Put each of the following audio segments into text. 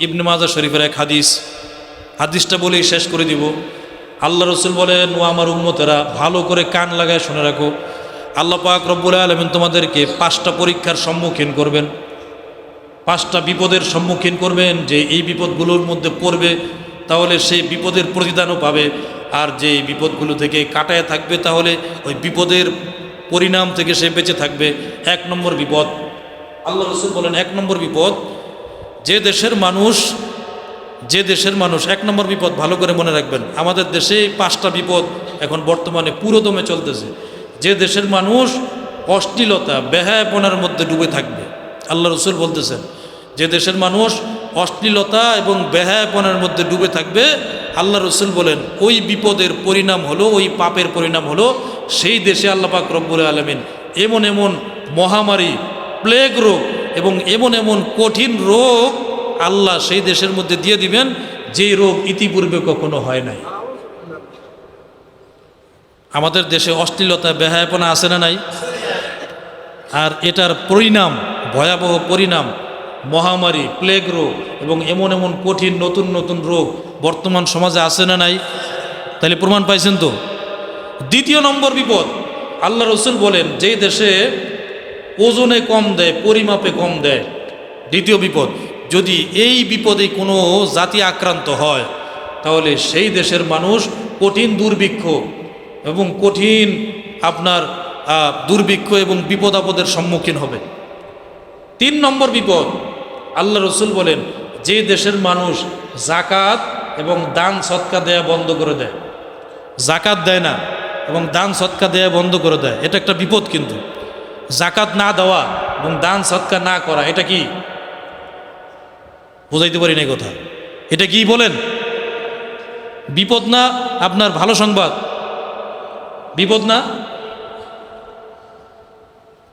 ইবনে মাজা শরীফের এক হাদিস। হাদিসটা বলেই শেষ করে দিব। আল্লাহ রসুল বলেন, ও আমার উম্মতেরা, ভালো করে কান লাগায় শুনে রাখো। আল্লাহ পাক রব্বুল আলমিন তোমাদেরকে পাঁচটা পরীক্ষার সম্মুখীন করবেন। পাঁচটা বিপদের সম্মুখীন করবেন। যে এই বিপদগুলোর মধ্যে পড়বে, তাহলে সেই বিপদের প্রতিদানও পাবে। আর যে বিপদগুলো থেকে কাটায় থাকবে, তাহলে ওই বিপদের পরিণাম থেকে সে বেঁচে থাকবে। এক নম্বর বিপদ, আল্লাহ রসুল বলেন, এক নম্বর বিপদ যে দেশের মানুষ, যে দেশের মানুষ, এক নম্বর বিপদ ভালো করে মনে রাখবেন, আমাদের দেশে পাঁচটা বিপদ এখন বর্তমানে পুরোদমে চলতেছে। যে দেশের মানুষ অশ্লীলতা, বেহায়াপনার মধ্যে ডুবে থাকবে। আল্লাহ রসুল বলতেছেন, যে দেশের মানুষ অশ্লীলতা এবং বেহায়াপনার মধ্যে ডুবে থাকবে, আল্লাহ রসুল বলেন, ওই বিপদের পরিণাম হলো, ওই পাপের পরিণাম হলো, সেই দেশে আল্লাহ পাক রব্বুল আলমিন এমন এমন মহামারী প্লেগ রোগ এবং এমন এমন কঠিন রোগ আল্লাহ সেই দেশের মধ্যে দিয়ে দিবেন, যেই রোগ ইতিপূর্বে কখনো হয় নাই। আমাদের দেশে অশ্লীলতা, বেহায়াপনা আছে না নাই? আর এটার পরিণাম, ভয়াবহ পরিণাম, মহামারী প্লেগ রোগ এবং এমন এমন কঠিন নতুন নতুন রোগ বর্তমান সমাজে আছে না নাই? তাহলে প্রমাণ পাইছেন তো? দ্বিতীয় নম্বর বিপদ, আল্লাহ রসুল বলেন যে দেশে ওজনে কম দেয়, পরিমাপে কম দেয়। দ্বিতীয় বিপদ, যদি এই বিপদে কোনো জাতি আক্রান্ত হয়, তাহলে সেই দেশের মানুষ কঠিন দুর্ভিক্ষ এবং কঠিন আপনার দুর্ভিক্ষ এবং বিপদ আপদের সম্মুখীন হবে। তিন নম্বর বিপদ, আল্লাহ রসুল বলেন, যে দেশের মানুষ জাকাত এবং দান সৎকা দেয়া বন্ধ করে দেয়। জাকাত দেয় না এবং দান সৎকা দেয়া বন্ধ করে দেয়। এটা একটা বিপদ কিন্তু। জাকাত না দেওয়া এবং দান সৎকা না করা, এটা কি? বোঝাইতে পারি না কথা। এটা কি বলেন? বিপদ না আপনার ভালো সংবাদ? বিপদ না?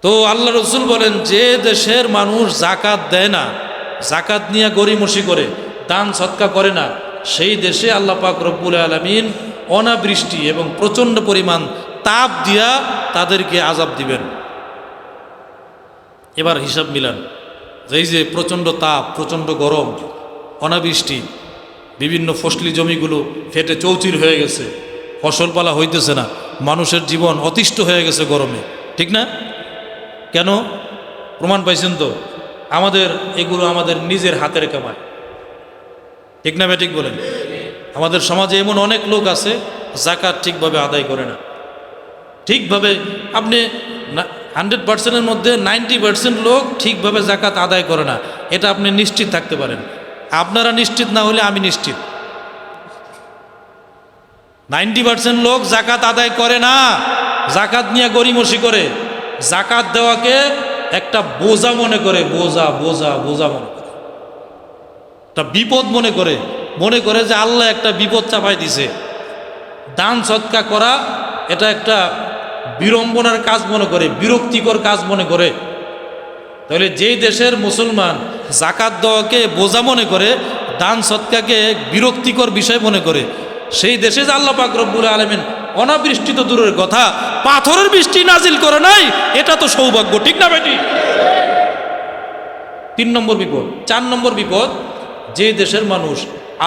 তো আল্লাহ রসুল বলেন, যে দেশের মানুষ জাকাত দেয় না, জাকাত নিয়ে গরিমসি করে, দান সৎকা করে না, সেই দেশে আল্লাহ পাক রব্বুল আলমিন অনাবৃষ্টি এবং প্রচণ্ড পরিমাণ তাপ দিয়া তাদেরকে আজাব দিবেন। এবার হিসাব মিলান। এই যে প্রচণ্ড তাপ, প্রচণ্ড গরম, অনাবৃষ্টি, বিভিন্ন ফসলি জমিগুলো ফেটে চৌচির হয়ে গেছে, ফসলপালা হইতেছে না, মানুষের জীবন অতিষ্ঠ হয়ে গেছে গরমে। ঠিক না? কেন? প্রমাণ পাইছেন তো? আমাদের, এগুলো আমাদের নিজের হাতের কামায় ঠিক না ঠিক বলেন? আমাদের সমাজে এমন অনেক লোক আছে জাকাত ঠিকভাবে আদায় করে না। ঠিকভাবে আপনি হান্ড্রেড পার্সেন্টের মধ্যে নাইনটি পার্সেন্ট লোক ঠিকভাবে জাকাত আদায় করে না। এটা আপনি নিশ্চিত থাকতে পারেন। আপনারা নিশ্চিত না হলে আমি নিশ্চিত। নাইনটি পার্সেন্ট লোক জাকাত আদায় করে না। জাকাত নিয়ে গরিমসি করে। জাকাত দেওয়াকে একটা বোঝা মনে করে, বোঝা বোঝা বোঝা মনে করে। একটা বিপদ মনে করে। মনে করে যে আল্লাহ একটা বিপদ চাপাই দিছে। দান সৎকা করা, এটা একটা বিড়ম্বনার কাজ মনে করে, বিরক্তিকর কাজ মনে করে। তাহলে যেই দেশের মুসলমান জাকাত দেওয়াকে বোঝা মনে করে, দান সৎকাকে বিরক্তিকর বিষয় মনে করে, সেই দেশে যে আল্লাহ রব্বুল আলমিন অনাবৃষ্টি তো দূরের কথা, পাথরের বৃষ্টি নাজিল করে নাই, এটা তো সৌভাগ্য, ঠিক না বেটি? তিন নম্বর বিপদ, চার নম্বর বিপদ, যে দেশের মানুষ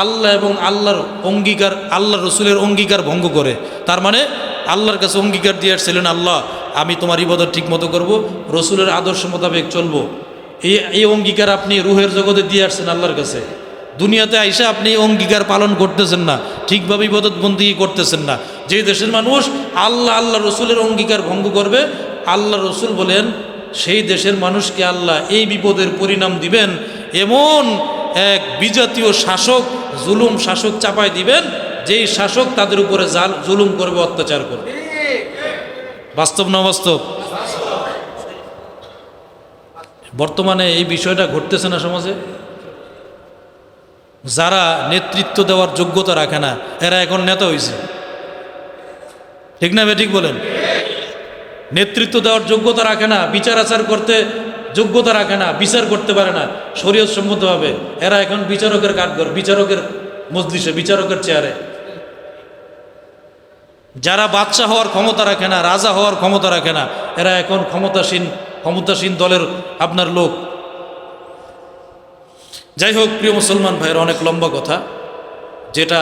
আল্লাহ এবং আল্লাহর অঙ্গীকার আল্লাহ রসুলের অঙ্গীকার ভঙ্গ করে, তার মানে আল্লাহর কাছে অঙ্গীকার দিয়ে আসছিলেন, আল্লাহ, আমি তোমার ইবাদত ঠিক মতো করব, রসুলের আদর্শ মোতাবেক চলবো। এই এই অঙ্গীকার আপনি রুহের জগতে দিয়ে আসছেন আল্লাহর কাছে। দুনিয়াতে আইসা আপনি অঙ্গীকার পালন করতেছেন না, ঠিকভাবে ইবাদত বন্দি করতেছেন না। যে দেশের মানুষ আল্লাহ আল্লাহ রসুলের অঙ্গীকার ভঙ্গ করবে, আল্লাহ রসুল বলেন, সেই দেশের মানুষকে আল্লাহ এই বিপদের পরিণাম দিবেন, এমন এক বিজাতীয় শাসক, জুলুম শাসক চাপায় দিবেন যেই শাসক তাদের উপরে জাল, জুলুম করবে, অত্যাচার করবে। বাস্তব না বাস্তব বর্তমানে এই বিষয়টা ঘটতেছে না সমাজে? যারা নেতৃত্ব দেওয়ার যোগ্যতা রাখে না, এরা এখন নেতা হয়েছে ঠিক না ঠিক বলেন? নেতৃত্ব দেওয়ার যোগ্যতা রাখে না, বিচার আচার করতে যোগ্যতা রাখে না, বিচার করতে পারে না শরীয়ত সম্মতভাবে এরা এখন বিচারকের কাঠগর বিচারকের মজলিসে, বিচারকের চেয়ারে। যারা বাচ্চা হওয়ার ক্ষমতা রাখে না, রাজা হওয়ার ক্ষমতা রাখে না, এরা এখন ক্ষমতাসীন ক্ষমতাসীন দলের আপনার লোক। যাই হোক, প্রিয় মুসলমান ভাইয়ের, অনেক লম্বা কথা, যেটা